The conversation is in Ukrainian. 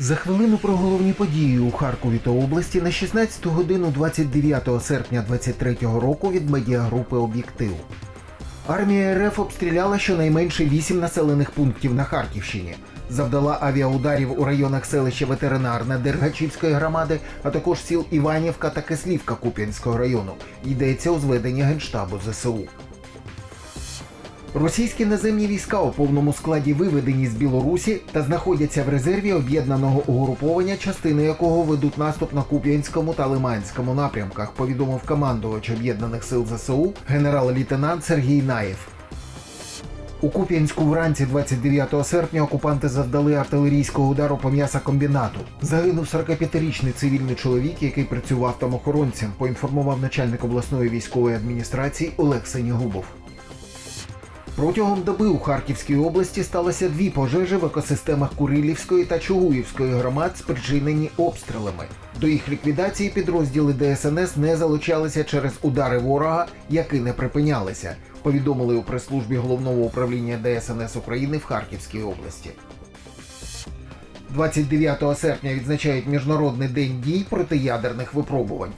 За хвилину про головні події у Харкові та області на 16 годину 29 серпня 2023 року від медіагрупи Об'єктив. Армія РФ обстріляла щонайменше 8 населених пунктів на Харківщині. Завдала авіаударів у районах селища Ветеринарне Дергачівської громади, а також сіл Іванівка та Кислівка Куп'янського району. Йдеться у зведенні Генштабу ЗСУ. Російські наземні війська у повному складі виведені з Білорусі та знаходяться в резерві об'єднаного угруповання, частини якого ведуть наступ на Куп'янському та Лиманському напрямках, повідомив командувач об'єднаних сил ЗСУ генерал-лейтенант Сергій Наєв. У Куп'янську вранці 29 серпня окупанти завдали артилерійського удару по м'ясокомбінату. Загинув 45-річний цивільний чоловік, який працював там охоронцем, поінформував начальник обласної військової адміністрації Олег Синігубов. Протягом доби у Харківській області сталося дві пожежі в екосистемах Курилівської та Чугуївської громад, спричинені обстрілами. До їх ліквідації підрозділи ДСНС не залучалися через удари ворога, які не припинялися. Повідомили у прес-службі головного управління ДСНС України в Харківській області. 29 серпня відзначають Міжнародний день дій протиядерних випробувань.